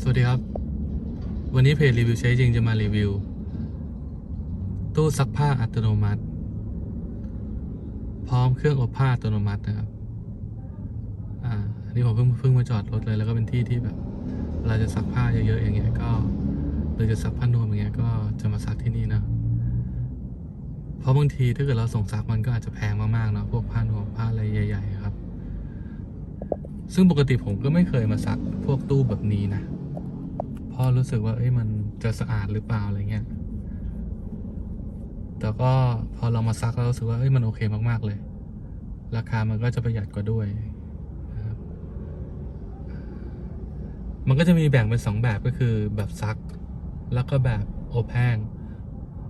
สวัสดีครับ วันนี้เพจรีวิวใช้จริงจะมารีวิว ตู้ซักผ้าอัตโนมัติ พร้อมเครื่องอบผ้าอัตโนมัตินะครับ อ่าอันนี้ผมเพิ่งเพิ่งมาจอดรถเลย แล้วก็เป็นที่ที่แบบเวลาจะซักผ้าเยอะๆอย่างเงี้ยก็หรือจะซักผ้านวมอย่างเงี้ยก็จะมาซักที่นี่นะเพราะบางทีถ้าเกิดเราส่งซักมันก็อาจจะแพงมากๆเนาะพวกผ้านวมผ้าอะไรใหญ่ ๆ ครับ ซึ่งปกติผมก็ไม่เคยมาซักพวกตู้แบบนี้นะ พราะรู้สึกว่าเอ้ยมันจะสะอาดหรือเปล่าอะไรเงี้ย แต่ก็พอเรามาซักแล้วรู้สึกว่าเอ้ยมันโอเคมาก ๆ เลย ราคามันก็จะประหยัดกว่าด้วยมันก็จะมีแบ่งเป็นสองแบบก็คือแบบซัก แล้วก็แบบอบแห้ง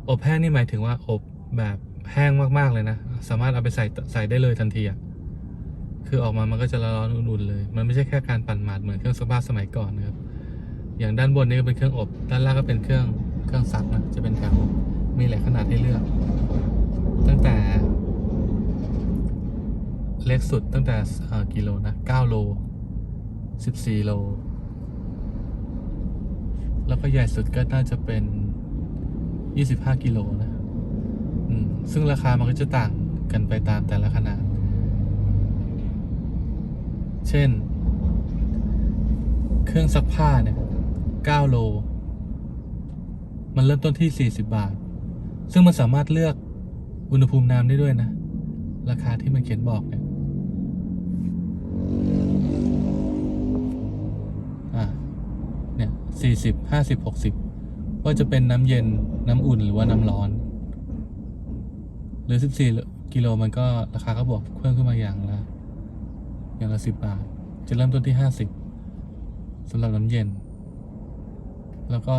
อบแห้งนี่หมายถึงว่าอบแบบแห้งมากๆเลยนะ สามารถเอาไปใส่ใส่ได้เลยทันทีอะคือออกมามันก็จะร้อนๆอุ่นๆเลย มันไม่ใช่แค่การปั่นหมาดเหมือนเครื่องซักผ้าสมัยก่อนนะครับ อย่างด้านบนนี่ก็เป็นเครื่องอบ ด้านล่างก็เป็นเครื่องเครื่องซักนะ จะเป็นแถว มีหลายขนาดให้เลือก ตั้งแต่ เล็กสุดตั้งแต่เอ่อกิโลนะ9โล 14 โล แล้วก็ใหญ่สุดก็น่าจะเป็น 25 กิโลนะซึ่งราคามันก็จะต่างกันไปตามแต่ละขนาด เช่น เครื่องซักผ้าเนี่ย 9 โล มันเริ่มต้นที่ 40 บาท ซึ่งมันสามารถเลือกอุณหภูมิน้ำได้ด้วยนะ ราคาที่มันเขียนบอกเนี่ยอะเนี่ย40 50 60ว่าจะเป็นน้ำเย็นน้ำอุ่นหรือว่าน้ำร้อน หรือ14กิโลมันก็ราคาก็บวกเพิ่มขึ้นมาอย่างละอย่างละสิบบาท จะเริ่มต้นที่ห้าสิบสำหรับน้ำเย็น แล้วก็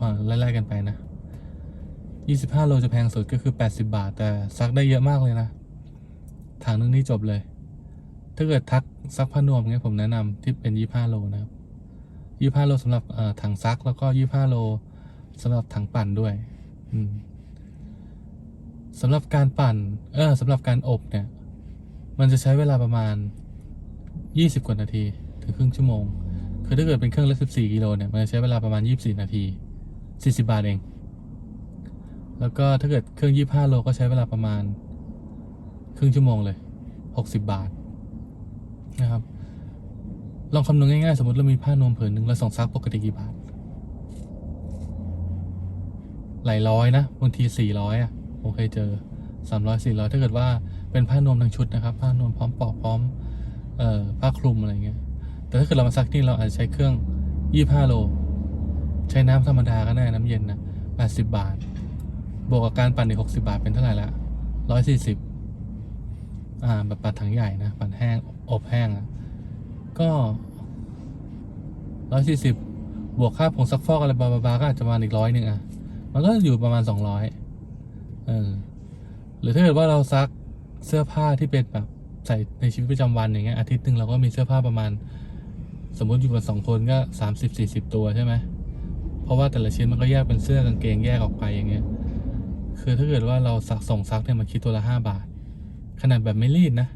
อ่าไล่ๆกันไปนะยี่สิบห้าโลจะแพงสุดก็คือแปดสิบาท แต่ซักได้เยอะมากเลยนะถังนึงนี่จบเลย ถ้าเกิดทักซักผ้านวมเงี้ยผมแนะนำที่เป็นยี่ห้าโลนะครับยี่ห้าโลสำหรับถังซักแล้วก็ยี่ห้าโลสำหรับถังปั่นด้วยสำหรับการปั่น เออสำหรับการอบเนี่ย มันจะใช้เวลาประมาณ 20 กว่านาที ถึงครึ่งชั่วโมง คือถ้าเกิดเป็นเครื่องละ14กิโลเนี่ย มันจะใช้เวลาประมาณ 24 นาที 40 บาทเอง แล้วก็ถ้าเกิดเครื่อง 25 โลก็ใช้เวลาประมาณ ครึ่งชั่วโมงเลย 60 บาทนะครับ ลองคำนวณง่ายๆ สมมติเรามีผ้านวมผืนหนึ่งแล้วส่งซักปกติกี่บาท หลายร้อยนะ บางที 400 อะ ผมเคยเจอ 300 400 ถ้าเกิดว่าเป็นผ้านวมทั้งชุดนะครับ ผ้านวมพร้อมปอกพร้อมเอ่อผ้าคลุมอะไรเงี้ย แต่ถ้าเกิดเรามาซักนี่เราอาจจะใช้เครื่อง 25 โล ใช้น้ำธรรมดาก็ได้น้ำเย็นนะ80 บาท บวกกับการปั่นอีก 60 บาทเป็นเท่าไหร่ละ 140 อ่าแบบปั่นถังใหญ่นะ ปั่นแห้งอบแห้งอะก็ 140 บวกค่าผงซักฟอกอะไรบาบาๆก็อาจจะประมาณอีกร้อยหนึ่งอะมันก็อยู่ประมาณ 200เออหรือถ้าเกิดว่าเราซักเสื้อผ้าที่เป็นแบบใส่ในชีวิตประจำวันอย่างเงี้ยอาทิตย์หนึ่งเราก็มีเสื้อผ้าประมาณ สมมติอยู่กันสองคนก็สามสิบสี่สิบตัวใช่ไหมเพราะว่าแต่ละชิ้นมันก็แยกเป็นเสื้อกางเกงแยกออกไปอย่างเงี้ย คือถ้าเกิดว่าเราซักส่งซักเนี่ยมันคิดตัวละห้าบาท ขนาดแบบไม่รีดนะ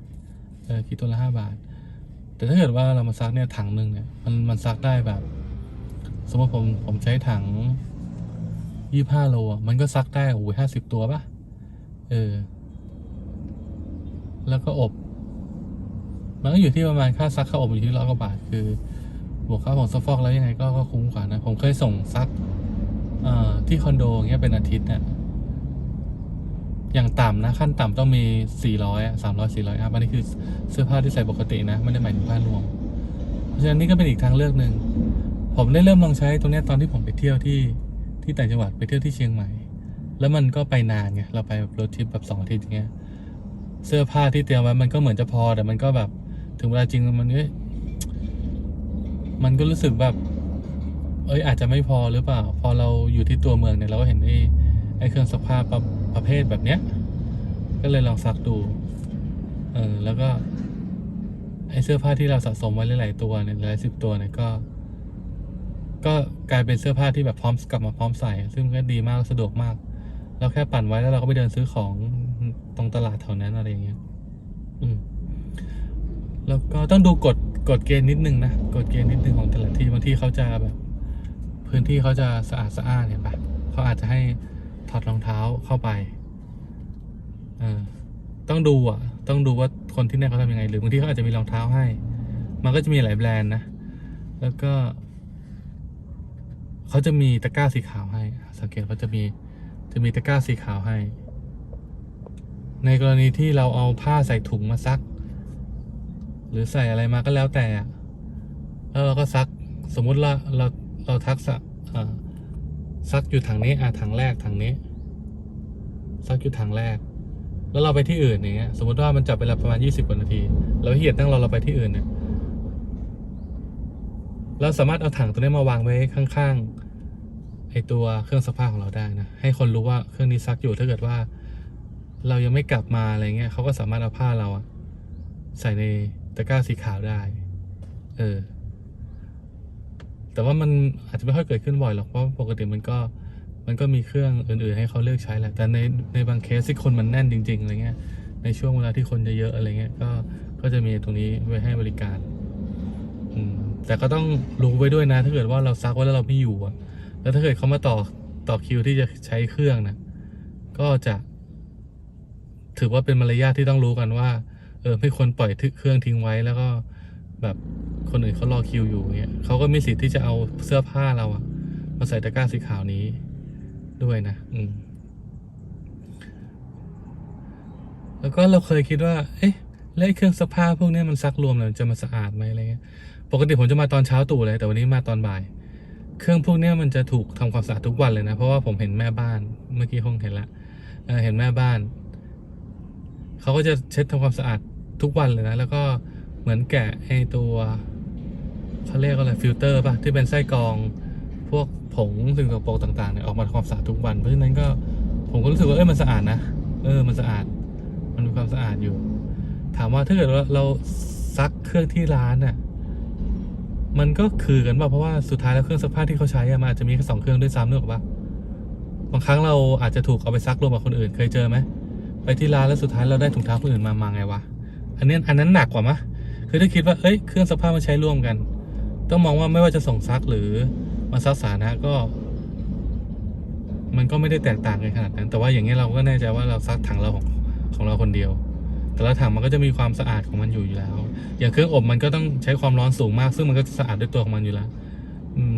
เออคิดตัวละห้าบาท แต่ถ้าเกิดว่าเรามาซักเนี่ยถังหนึ่งเนี่ยมันมันซักได้แบบ สมมติผมผมใช้ถังยี่ห้าโลมันก็ซักได้โอ้โหห้าสิบตัวปะเออ แล้วก็อบ มันก็อยู่ที่ประมาณค่าซักค่าอบอยู่ที่ร้อยกว่าบาท คือบวกค่าผงซักฟอกแล้วยังไงก็ก็คุ้มกว่านะ ผมเคยส่งซักที่คอนโดเงี้ยเป็นอาทิตย์เนี่ยอย่างต่ำนะ ขั้นต่ำต้องมีสี่ร้อยสามร้อยสี่ร้อยอัพอันนี้คือเสื้อผ้าที่ใส่ปกตินะ ไม่ได้หมายถึงผ้ารวม เพราะฉะนั้นนี่ก็เป็นอีกทางเลือกหนึ่ง ผมได้เริ่มลองใช้ตรงนี้ตอนที่ผมไปเที่ยวที่ที่ต่างจังหวัดไปเที่ยวที่เชียงใหม่ แล้วมันก็ไปนานไงเราไปรถทริปแบบสองอาทิตย์อย่างเงี้ยเสื้อผ้าที่เตรียมไว้มันก็เหมือนจะพอแต่มันก็แบบ ถึงเวลาจริงมันเอ้ยมันก็รู้สึกแบบ เอ้ยอาจจะไม่พอหรือเปล่า พอเราอยู่ที่ตัวเมืองเนี่ยเราก็เห็นไอ้ไอ้เครื่องซักผ้าประประเภทแบบเนี้ย ก็เลยลองซักดู เออ แล้วก็ ไอ้เสื้อผ้าที่เราสะสมไว้หลายๆตัวเนี่ยหลายสิบตัวเนี่ยก็ ก็กลายเป็นเสื้อผ้าที่แบบพร้อมกลับมาพร้อมใส่ ซึ่งก็ดีมากสะดวกมาก เราแค่ปั่นไว้แล้วเราก็ไปเดินซื้อของตรงตลาดแถวนั้นอะไรอย่างเงี้ย อืม แล้วก็ต้องดูกฎกฎเกณฑ์นิดนึงนะกฎเกณฑ์นิดนึงของแต่ละที่บางที่เขาจะแบบ พื้นที่เขาจะสะอาดสะอานเห็นปะเขาอาจจะให้ถอดรองเท้าเข้าไปเออต้องดูอะ ต้องดูว่าคนที่นั่นเขาทำยังไง หรือบางที่เขาอาจจะมีรองเท้าให้ มันก็จะมีหลายแบรนด์นะ แล้วก็เขาจะมีตะกร้าสีขาวให้ สังเกตว่าจะมีจะมีตะกร้าสีขาวให้ ในกรณีที่เราเอาผ้าใส่ถุงมาซัก หรือใส่อะไรมาก็แล้วแต่ แล้วเราก็ซักสมมุติเราเราเราทักษะซักอยู่ถังนี้อะถังแรกถังนี้ ซักอยู่ถังแรก แล้วเราไปที่อื่นอย่างเงี้ย สมมติว่ามันจับเวลาประมาณยี่สิบกว่านาทีเราเหยียดนั่งรอเราไปที่อื่นเนี่ยเราสามารถเอาถังตัวนี้มาวางไว้ข้างๆไอตัวเครื่องซักผ้าของเราได้นะ ให้คนรู้ว่าเครื่องนี้ซักอยู่ถ้าเกิดว่า เรายังไม่กลับมาอะไรเงี้ยเขาก็สามารถเอาผ้าเราอะใส่ใน ตะกร้าสีขาวได้ เออ แต่ว่ามันอาจจะไม่ค่อยเกิดขึ้นบ่อยหรอกเพราะปกติมันก็ มันก็มีเครื่องอื่นๆ ให้เขาเลือกใช้แหละ แต่ในในบางเคสที่คนมันแน่นจริงๆอะไรเงี้ย ในช่วงเวลาที่คนเยอะๆอะไรเงี้ย ก็ ก็จะมีตรงนี้ไว้ให้บริการ อืม แต่ก็ต้องรู้ไว้ด้วยนะ ถ้าเกิดว่าเราซักไว้แล้วเราไม่อยู่อะแล้วถ้าเกิดเขามาต่อ ต่อคิวที่จะใช้เครื่องนะ ก็จะ ถือว่าเป็นมารยาทที่ต้องรู้กันว่า เออไม่ควรปล่อยเครื่องทิ้งไว้แล้วก็แบบคนอื่นเขารอคิวอยู่เงี้ยเขาก็มีสิทธิ์ที่จะเอาเสื้อผ้าเราอะมาใส่ตะกร้าสีขาวนี้ด้วยนะ อืม แล้วก็เราเคยคิดว่า เอ๊ะแล้วเครื่องซักผ้าพวกนี้มันซักรวมแล้วจะมาสะอาดไหมอะไรเงี้ย ปกติผมจะมาตอนเช้าตู่เลย แต่วันนี้มาตอนบ่าย เครื่องพวกนี้มันจะถูกทำความสะอาดทุกวันเลยนะ เพราะว่าผมเห็นแม่บ้าน เมื่อกี้คงเห็นละเเห็นแม่บ้าน เขาก็จะเช็ดทำความสะอาด ทุกวันเลยนะ แล้วก็เหมือนแกะไอ้ตัวเขาเรียกว่าอะไรฟิลเตอร์ป่ะ ที่เป็นไส้กรองพวกผงสิ่งสกปรกต่างๆเนี่ยออกมาทำความสะอาดทุกวัน เพราะฉะนั้นก็ผมก็รู้สึกว่าเอ้ยมันสะอาดนะ เออมันสะอาด มันมีความสะอาดอยู่ ถามว่าถ้าเกิดว่าเราซักเครื่องที่ร้านน่ะมันก็คือกันป่ะเพราะว่าสุดท้ายแล้วเครื่องซักผ้าที่เขาใช้มันอาจจะมีแค่สองเครื่องด้วยซ้ำนึกออกปะบางครั้งเราอาจจะถูกเอาไปซักรวมกับคนอื่นเคยเจอไหมไปที่ร้านแล้วสุดท้ายเราได้ถุงเท้าคนอื่นมามาไงวะ อันนี้อันนั้นหนักกว่ามะคือถ้าคิดว่าเอ้ยเครื่องซักผ้ามันใช้ร่วมกัน ต้องมองว่าไม่ว่าจะส่งซักหรือมาซักสาธารณะก็ มันก็ไม่ได้แตกต่างกันขนาดนั้น แต่ว่าอย่างนี้เราก็แน่ใจว่าเราซักถังเราของของเราคนเดียว แต่ละถังมันก็จะมีความสะอาดของมันอยู่อยู่แล้ว อย่างเครื่องอบมันก็ต้องใช้ความร้อนสูงมาก ซึ่งมันก็จะสะอาดด้วยตัวของมันอยู่แล้ว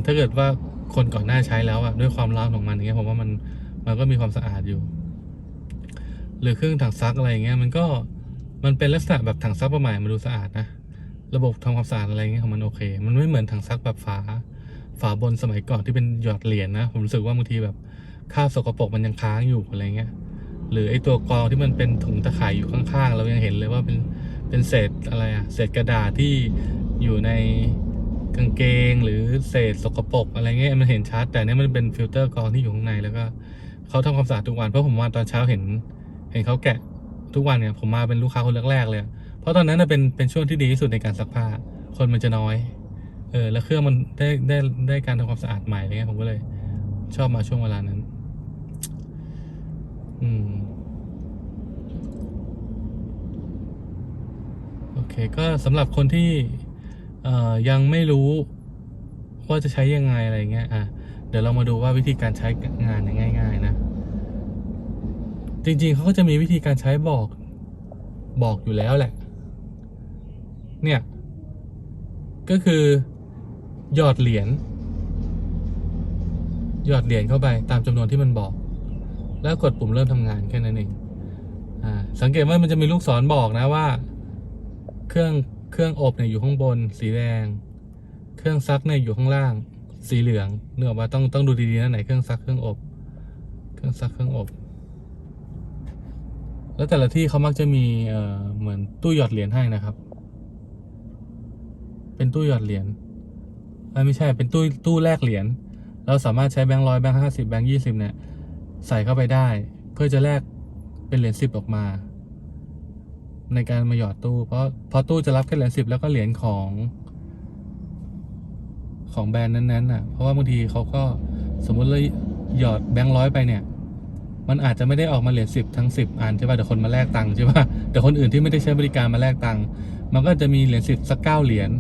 ถ้าเกิดว่าคนก่อนหน้าใช้แล้วอะด้วยความร้อนของมันอย่างเงี้ยผมว่ามันมันก็มีความสะอาดอยู่ หรือเครื่องถังซักอะไรอย่างเงี้ยมันก็ มันเป็นลักษณะแบบถังซักประใหม่มันดูสะอาดนะ ระบบทำความสะอาดอะไรเงี้ยของมันโอเค มันไม่เหมือนถังซักแบบฝา ฝาบนสมัยก่อนที่เป็นหยอดเหรียญนะ ผมรู้สึกว่าบางทีแบบคราบสกปรกมันยังค้างอยู่อะไรเงี้ย หรือไอตัวกรองที่มันเป็นถุงตะข่ายอยู่ข้างๆ เรายังเห็นเลยว่าเป็นเป็นเศษอะไรอะเศษกระดาษที่อยู่ในกางเกงหรือเศษสกปรกอะไรเงี้ยมันเห็นชัดแต่นเนี้ยมันเป็นฟิลเตอร์กรองที่อยู่ข้างในแล้วก็เขาทำความสะอาดทุกวันเพราะผมมาตอนเช้าเห็น เห็นเขาแกะ ทุกวันเนี่ยผมมาเป็นลูกค้าคนแรกๆเลย เพราะตอนนั้นเป็นเป็นช่วงที่ดีที่สุดในการซักผ้า คนมันจะน้อย เออแล้วเครื่องมันได้ได้ได้การทำความสะอาดใหม่อะไรเงี้ยผมก็เลย ชอบมาช่วงเวลานั้น อืมโอเค ก็สำหรับคนที่เอ่อยังไม่รู้ว่าจะใช้ยังไงอะไรเงี้ย อะ เดี๋ยวเรามาดูว่าวิธีการใช้งานง่าย จริงๆเขาก็จะมีวิธีการใช้บอกบอกอยู่แล้วแหละ เนี่ย ก็คือหยอดเหรียญหยอดเหรียญเข้าไปตามจำนวนที่มันบอก แล้วกดปุ่มเริ่มทำงานแค่นั้นเองอสังเกตว่ามันจะมีลูกศรบอกนะว่า เครื่องเครื่องอบเนี่ยอยู่ข้างบน สีแดง เครื่องซักเนี่ยอยู่ข้างล่าง สีเหลืองเนื้ออกว่าต้องต้องดูดีๆนะไหนเครื่องซักเครื่องอบ เครื่องซักเครื่องอบ แล้วแต่ละที่เขามักจะมีเอ่อเหมือนตู้หยอดเหรียญให้นะครับ เป็นตู้หยอดเหรียญไม่ใช่เป็นตู้ตู้แลกเหรียญเราสามารถใช้แบงค์ร้อยแบงค์ห้าสิบแบงค์ยี่สิบเนี่ยใส่เข้าไปได้ เพื่อจะแลกเป็นเหรียญสิบออกมา ในการมาหยอดตู้ เพราะเพราะตู้จะรับแค่เหรียญสิบแล้วก็เหรียญของ ของแบรนด์นั้นๆน่ะเพราะว่าบางทีเขาก็สมมติเราหยอดแบงค์ร้อยไปเนี่ย มันอาจจะไม่ได้ออกมาเหรียญสิบทั้งสิบอันใช่ป่ะเดี๋ยวคนมาแลกตังค์ใช่ป่ะเดี๋ยวคนอื่นที่ไม่ได้ใช้บริการมาแลกตังค์มันก็จะมีเหรียญสิบสักเก้าเหรียญ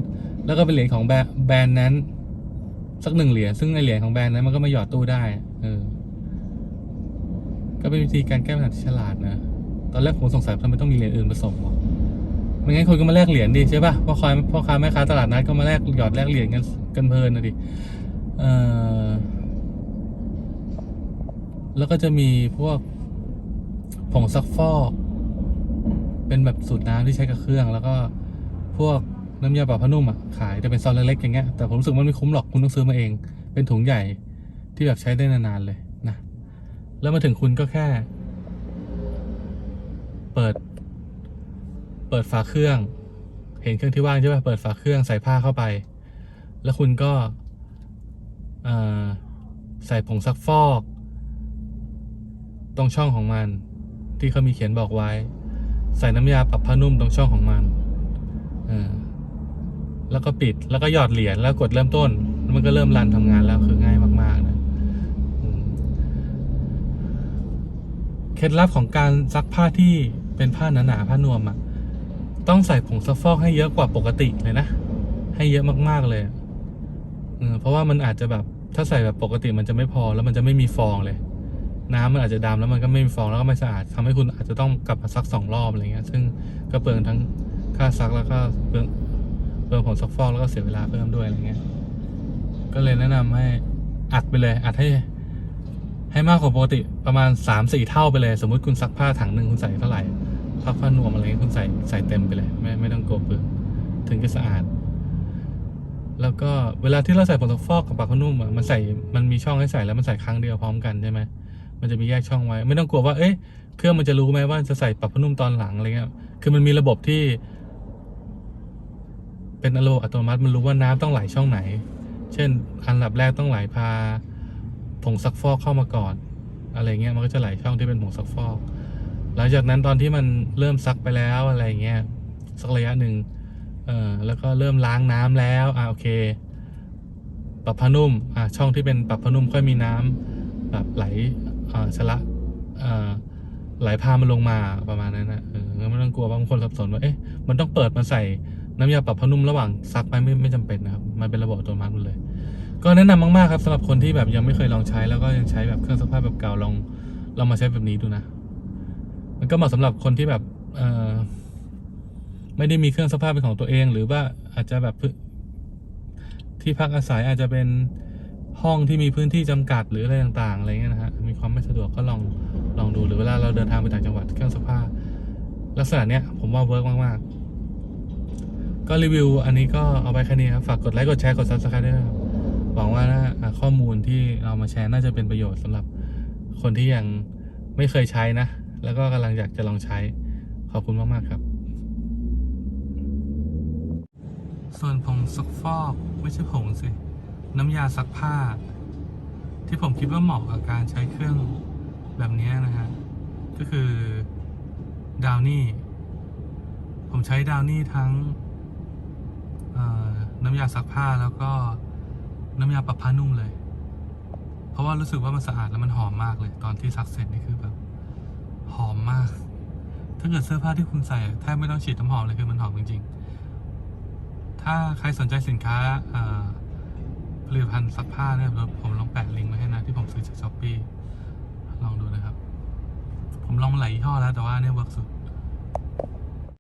แล้วก็เป็นเหรียญของแบรแบรนด์นั้นสักหนึ่งเหรียญซึ่งไอเหรียญของแบรนด์นั้นมันก็มาหยอดตู้ได้ เออ ก็เป็นวิธีการแก้ปัญหาที่ฉลาดนะตอนแรกผมสงสัยทำไมต้องมีเหรียญอื่นผสมวะไม่งั้นคนก็มาแลกเหรียญดิใช่ป่ะพ่อค้าพ่อค้าแม่ค้าตลาดนัดก็มาแลกหยอดแลกเหรียญกันกันเพลินนะดิเออ แล้วก็จะมีพวกผงซักฟอก เป็นแบบสูตรน้ำที่ใช้กับเครื่อง แล้วก็พวกน้ำยาปรับผ้านุ่มอะขายแต่เป็นซองเล็กๆอย่างเงี้ยแต่ผมรู้สึกมันไม่คุ้มหรอกคุณต้องซื้อมาเอง เป็นถุงใหญ่ที่แบบใช้ได้นานๆเลยนะแล้วมาถึงคุณก็แค่ เปิด เปิดฝาเครื่อง เห็นเครื่องที่ว่างใช่ป่ะเปิดฝาเครื่องใส่ผ้าเข้าไป แล้วคุณก็ใส่ผงซักฟอก ตรงช่องของมัน ที่เขามีเขียนบอกไว้ ใส่น้ำยาปรับผ้านุ่มตรงช่องของมันแล้วก็ปิดแล้วก็หยอดเหรียญแล้วกดเริ่มต้น มันก็เริ่มรันทำงานแล้วคือง่ายมาก ๆ นะเคล็ดลับของการซักผ้าที่เป็นผ้าหนาๆผ้านวมอะต้องใส่ผงซักฟอกให้เยอะกว่าปกติเลยนะ ให้เยอะมากๆเลย เพราะว่ามันอาจจะแบบ ถ้าใส่แบบปกติมันจะไม่พอแล้วมันจะไม่มีฟองเลย น้ำมันอาจจะดำแล้วมันก็ไม่มีฟองแล้วก็ไม่สะอาดทำให้คุณอาจจะต้องกลับมาซักสองรอบอะไรเงี้ยซึ่งก็เปลืองทั้งค่าซักแล้วก็เปลืองเปลืองผงซักฟอกแล้วก็เสียเวลาเพิ่มด้วยอะไรเงี้ยก็เลยแนะนำให้อัดไปเลยอัดให้ ให้มากกว่าปกติประมาณสามสี่เท่าไปเลย สมมุติคุณซักผ้าถังหนึ่งคุณใส่เท่าไหร่ผ้าผ้านวมอะไรเงี้ยคุณใส่ใส่เต็มไปเลย ไม่ไม่ต้องกลัวเปลืองถึงจะสะอาด แล้วก็เวลาที่เราใส่ผงซักฟอกกับปากผ้านุ่มอะมันใส่มันมีช่องให้ใส่แล้วมันใส่ครั้งเดียวพร้อมกันใช่ไหม มันจะมีแยกช่องไว้ ไม่ต้องกลัวว่าเอ๊ะเครื่องมันจะรู้ไหมว่าจะใส่ปรับผ้านุ่มตอนหลังอะไรเงี้ยคือมันมีระบบที่ เป็นระบบอัตโนมัติมันรู้ว่าน้ำต้องไหลช่องไหน เช่นอันดับแรกต้องไหลพาผงซักฟอกเข้ามาก่อน อะไรเงี้ยมันก็จะไหลช่องที่เป็นผงซักฟอก หลังจากนั้นตอนที่มันเริ่มซักไปแล้วอะไรเงี้ยสักระยะหนึ่งเอ่อแล้วก็เริ่มล้างน้ำแล้วอ่าโอเค ปรับผ้านุ่มอ่าช่องที่เป็นปรับผ้านุ่มค่อยมีน้ำแบบไหล อ่าชะละอ่าไหลพามันลงมาประมาณนั้นนะเออไม่ต้องกลัวบางคนสับสนว่าเอ๊ะมันต้องเปิดมาใส่น้ำยาปรับผ้านุ่มระหว่างซักไปไม่ไม่จำเป็นนะครับมันเป็นระบบอัตโนมัติหมดเลย ก็แนะนำมากๆครับสำหรับคนที่แบบยังไม่เคยลองใช้แล้วก็ยังใช้แบบเครื่องซักผ้าแบบเก่าลองลองมาใช้แบบนี้ดูนะ มันก็เหมาะสำหรับคนที่แบบเอ่อไม่ได้มีเครื่องซักผ้าเป็นของตัวเอง หรือว่าอาจจะแบบที่พักอาศัยอาจจะเป็น ห้องที่มีพื้นที่จำกัดหรืออะไรต่างๆอะไรเงี้ยนะฮะมีความไม่สะดวกก็ลองลองดูหรือเวลาเราเดินทางไปต่างจังหวัดเครื่องซักผ้าลักษณะเนี้ยผมว่าเวิร์กมากๆ ก็รีวิวอันนี้ก็เอาไปแค่นี้ครับฝากกดไลค์กดแชร์กด subscribe ด้วยครับหวังว่านะอ่าข้อมูลที่เรามาแชร์น่าจะเป็นประโยชน์สำหรับคนที่ยังไม่เคยใช้นะ แล้วก็กำลังอยากจะลองใช้ขอบคุณมากๆครับ ส่วนผงซักฟอกไม่ใช่ผงสิ น้ำยาซักผ้า ที่ผมคิดว่าเหมาะกับการใช้เครื่องแบบนี้นะฮะ ก็คือดาวนี่ผมใช้ดาวนี่ทั้งน้ำยาซักผ้าแล้วก็น้ำยาปรับผ้านุ่มเลย เพราะว่ารู้สึกว่ามันสะอาดแล้วมันหอมมากเลย ตอนที่ซักเสร็จนี่คือแบบหอมมาก ถ้าเกิดเสื้อผ้าที่คุณใส่แทบไม่ต้องฉีดน้ำหอมเลยคือมันหอมจริงๆ ถ้าใครสนใจสินค้าอ ผลิตภัณฑ์ซักผ้าเนี่ยผมลองแปะลิงก์ไว้ให้นะที่ผมซื้อจากช้อปปี้ลองดูนะครับ ผมลองมาหลายยี่ห้อแล้วแต่ว่าเนี่ยเวิร์กสุด